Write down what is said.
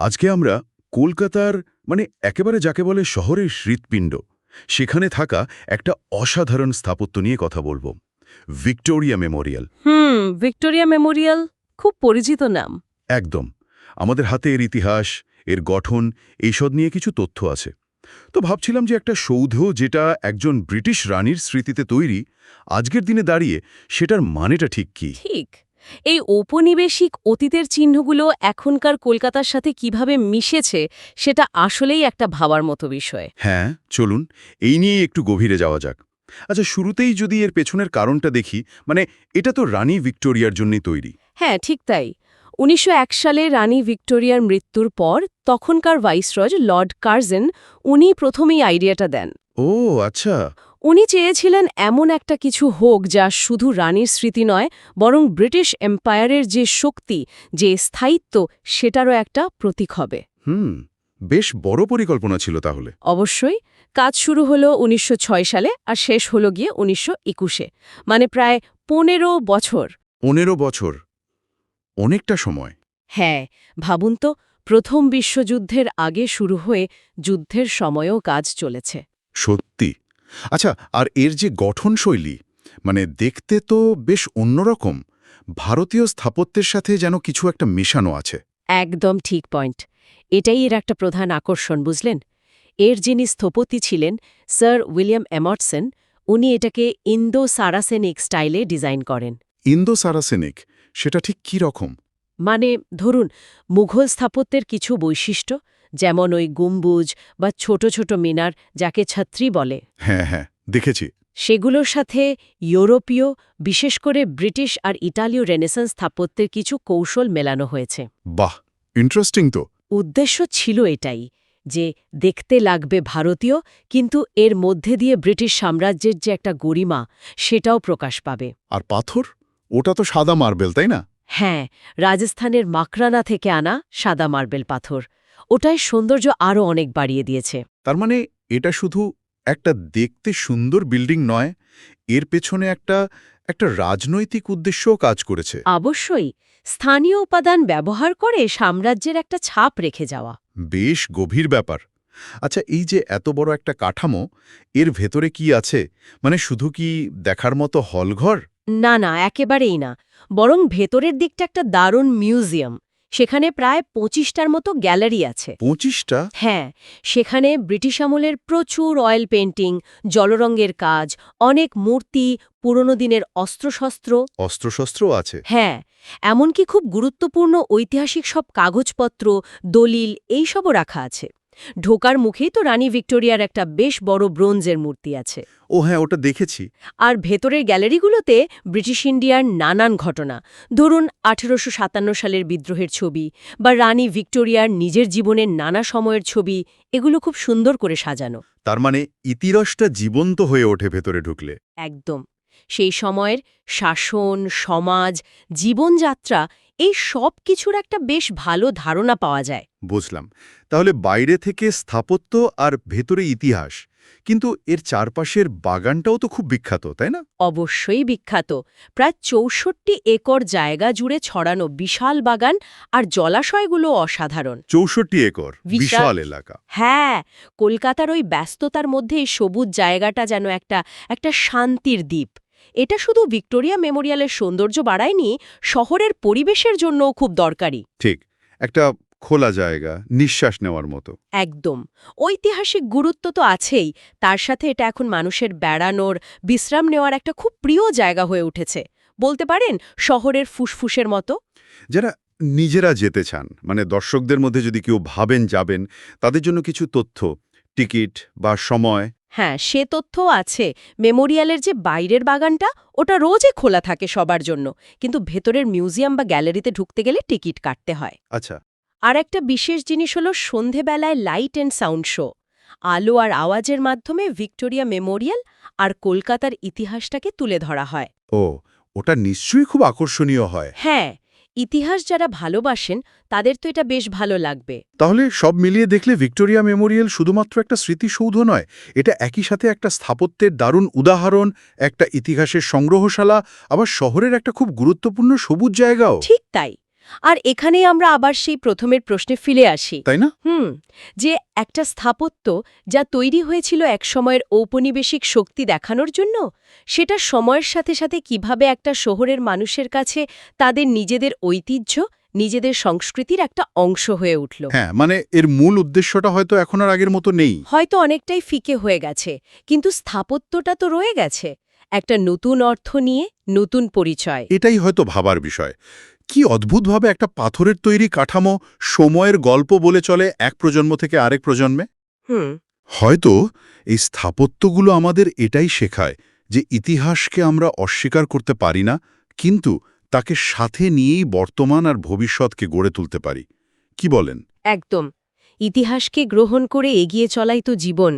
আজকে আমরা কলকাতার মানে একেবারে যাকে বলে শহরের হৃৎপিণ্ড সেখানে থাকা একটা অসাধারণ স্থাপত্য নিয়ে কথা বলব। Victoria memorial. হুম ভিক্টোরিয়া মেমোরিয়াল খুব পরিচিত নাম। একদম। আমাদের হাতে এর ইতিহাস এর গঠন এইসব নিয়ে কিছু তথ্য আছে। তো ভাবছিলাম যে একটা সৌধ যেটা একজন ব্রিটিশ রানীর স্মৃতিতে তৈরি আজকের দিনে দাঁড়িয়ে সেটার মানেটা ঠিক কি? ঠিক। এই ঔপনিবেশিক অতীতের চিহ্নগুলো এখনকার কলকাতার সাথে কীভাবে মিশেছে সেটা আসলেই একটা ভাবার মতো বিষয়। হ্যাঁ চলুন এই নিয়েই একটু গভীরে যাওয়া যাক। আচ্ছা শুরুতেই যদি এর পেছনের কারণটা দেখি মানে এটা তো রানী ভিক্টোরিয়ার জন্যই তৈরি। হ্যাঁ ঠিক তাই। উনিশশো এক সালে রানী ভিক্টোরিয়ার মৃত্যুর পর তখনকার ভাইসরজ লর্ড কার্জেন উনি প্রথমেই আইডিয়াটা দেন। ও আচ্ছা। উনি চেয়েছিলেন এমন একটা কিছু হোক যা শুধু রানীর স্মৃতি নয় বরং ব্রিটিশ এম্পায়ারের যে শক্তি যে স্থায়িত্ব সেটারও একটা প্রতীক হবে। হুম বেশ বড় পরিকল্পনা ছিল তাহলে। অবশ্যই কাজ শুরু হলো উনিশশো ছয় সালে আর শেষ হলো গিয়ে উনিশশো একুশে মানে প্রায় পনেরো বছর। পনেরো বছর অনেকটা সময়। হ্যাঁ ভাবুন তো প্রথম বিশ্বযুদ্ধের আগে শুরু হয়ে যুদ্ধের সময়ও কাজ চলেছে। সত্যি? আচ্ছা আর এর যে গঠনশৈলী মানে দেখতে তো বেশ অন্যরকম ভারতীয় স্থাপত্যের সাথে যেন কিছু একটা মেশানো আছে। একদম ঠিক পয়েন্ট। এটাই এর একটা প্রধান আকর্ষণ বুঝলেন? এর যিনি স্থপতি ছিলেন স্যার উইলিয়াম এমার্টসন উনি এটাকে ইন্দো সারাসেনিক স্টাইলে ডিজাইন করেন। ইন্দো সারাসেনিক সেটা ঠিক কি রকম? মানে ধরুন মুঘল স্থাপত্যের কিছু বৈশিষ্ট্য যেমন ওই গম্বুজ বা ছোট ছোট মিনার যাকে ছত্রি বলে। হ্যাঁ হ্যাঁ দেখেছি। সেগুলোর সাথে ইউরোপীয় বিশেষ করে ব্রিটিশ আর ইটালীয় রেনেসান্স স্থাপত্যের কিছু কৌশল মেলানো হয়েছে। বাহ ইন্টারেস্টিং তো। উদ্দেশ্য ছিল এটাই যে দেখতে লাগবে ভারতীয় কিন্তু এর মধ্যে দিয়ে ব্রিটিশ সাম্রাজ্যের যে একটা গরিমা সেটাও প্রকাশ পাবে। আর পাথর? ওটা তো সাদা মার্বেল তাই না? হ্যাঁ রাজস্থানের মাকরানা থেকে আনা সাদা মার্বেল পাথর। ওটাই সৌন্দর্য আরও অনেক বাড়িয়ে দিয়েছে। তার মানে এটা শুধু একটা দেখতে সুন্দর বিল্ডিং নয় এর পেছনে একটা একটা রাজনৈতিক উদ্দেশ্যও কাজ করেছে। অবশ্যই স্থানীয় উপাদান ব্যবহার করে সাম্রাজ্যের একটা ছাপ রেখে যাওয়া। বেশ গভীর ব্যাপার। আচ্ছা এই যে এত বড় একটা কাঠামো এর ভেতরে কি আছে? মানে শুধু কি দেখার মতো হলঘর? না না একেবারেই না। বরং ভেতরের দিকটা একটা দারুণ মিউজিয়াম। সেখানে প্রায় পঁচিশটার মতো গ্যালারি আছে। পঁচিশটা? হ্যাঁ সেখানে ব্রিটিশ আমলের প্রচুর অয়েল পেন্টিং জলরঙের কাজ অনেক মূর্তি পুরনো দিনের অস্ত্রশস্ত্র। অস্ত্রশস্ত্র আছে। হ্যাঁ এমনকি খুব গুরুত্বপূর্ণ ঐতিহাসিক সব কাগজপত্র দলিল এইসবও রাখা আছে। ঢোকার মুখেই তো রানী ভিক্টোরিয়ার একটা বেশ বড় ব্রোঞ্জের মূর্তি আছে। ও হ্যাঁ ওটা দেখেছি। আর ভেতরের গ্যালারিগুলোতে ব্রিটিশ ইন্ডিয়ার নানান ঘটনা। ধরুন আঠেরোশো সাতান্ন সালের বিদ্রোহের ছবি বা রানী ভিক্টোরিয়ার নিজের জীবনের নানা সময়ের ছবি এগুলো খুব সুন্দর করে সাজানো। তার মানে ইতিরসটা জীবন্ত হয়ে ওঠে ভেতরে ঢুকলে। একদম। সেই সময়ের শাসন সমাজ জীবনযাত্রা এই সব কিছুর একটা বেশ ভালো ধারণা পাওয়া যায়। বুঝলাম। তাহলে বাইরে থেকে স্থাপত্য আর ভেতরে ইতিহাস কিন্তু এর চারপাশের বাগানটাও তো খুব বিখ্যাত তাই না? অবশ্যই বিখ্যাত। প্রায় চৌষট্টি একর জায়গা জুড়ে ছড়ানো বিশাল বাগান আর জলাশয়গুলো অসাধারণ। চৌষট্টি একর বিশাল। এলাকা। হ্যাঁ কলকাতার ওই ব্যস্ততার মধ্যে সবুজ জায়গাটা যেন একটা একটা শান্তির দ্বীপ। এটা শুধু ভিক্টোরিয়া মেমোরিয়ালের সৌন্দর্য বাড়ায়নি শহরের পরিবেশের জন্যও খুব দরকারি। ঠিক একটা খোলা জায়গা নিঃশ্বাস নেওয়ার মতো। একদম। ঐতিহাসিক গুরুত্ব তো আছেই তার সাথে এটা এখন মানুষের বেড়ানোর বিশ্রাম নেওয়ার একটা খুব প্রিয় জায়গা হয়ে উঠেছে। বলতে পারেন শহরের ফুসফুসের মতো? যারা নিজেরা যেতে চান মানে দর্শকদের মধ্যে যদি কেউ ভাবেন যাবেন তাদের জন্য কিছু তথ্য টিকিট বা সময় হ্যাঁ সে তথ্য আছে। মেমোরিয়ালের যে বাইরের বাগানটা ওটা রোজই খোলা থাকে সবার জন্য। কিন্তু ভেতরের মিউজিয়াম বা গ্যালারিতে ঢুকতে গেলে টিকিট কাটতে হয়। আচ্ছা। আর একটা বিশেষ জিনিস হলো সন্ধেবেলায় লাইট অ্যান্ড সাউন্ড শো। আলো আর আওয়াজের মাধ্যমে ভিক্টোরিয়া মেমোরিয়াল আর কলকাতার ইতিহাসটাকে তুলে ধরা হয়। ও ওটা নিশ্চয়ই খুব আকর্ষণীয় হয়। হ্যাঁ ইতিহাস যারা ভালোবাসেন তাদের তো এটা বেশ ভালো লাগবে। তাহলে সব মিলিয়ে দেখলে ভিক্টোরিয়া মেমোরিয়াল শুধুমাত্র একটা স্মৃতিসৌধ নয় এটা একই সাথে একটা স্থাপত্যের দারুণ উদাহরণ একটা ইতিহাসের সংগ্রহশালা আবার শহরের একটা খুব গুরুত্বপূর্ণ সবুজ জায়গাও। ঠিক তাই। আর এখানেই আমরা আবার সেই প্রথমের প্রশ্নে ফিরে আসি। তাই না? হুম যে একটা স্থাপত্য যা তৈরি হয়েছিল এক সময়ের ঔপনিবেশিক শক্তি দেখানোর জন্য সেটা সময়ের সাথে সাথে কীভাবে একটা শহরের মানুষের কাছে তাদের নিজেদের ঐতিহ্য নিজেদের সংস্কৃতির একটা অংশ হয়ে উঠল। হ্যাঁ মানে এর মূল উদ্দেশ্যটা হয়তো এখন আর আগের মতো নেই। হয়তো অনেকটাই ফিকে হয়ে গেছে কিন্তু স্থাপত্যটা তো রয়ে গেছে। একটা নতুন অর্থ নিয়ে নতুন পরিচয়। এটাই হয়তো ভাবার বিষয়। কি অদ্ভুতভাবে একটা পাথরের তৈরি কাঠামো সময়ের গল্প বলে চলে এক প্রজন্ম থেকে আরেক প্রজন্মে? হয়তো এই স্থাপত্যগুলো আমাদের এটাই শেখায় যে ইতিহাসকে আমরা অস্বীকার করতে পারি না কিন্তু তাকে সাথে নিয়েই বর্তমান আর ভবিষ্যৎকে গড়ে তুলতে পারি। কি বলেন? একদম। ইতিহাসকে গ্রহণ করে এগিয়ে চলাই তো জীবন।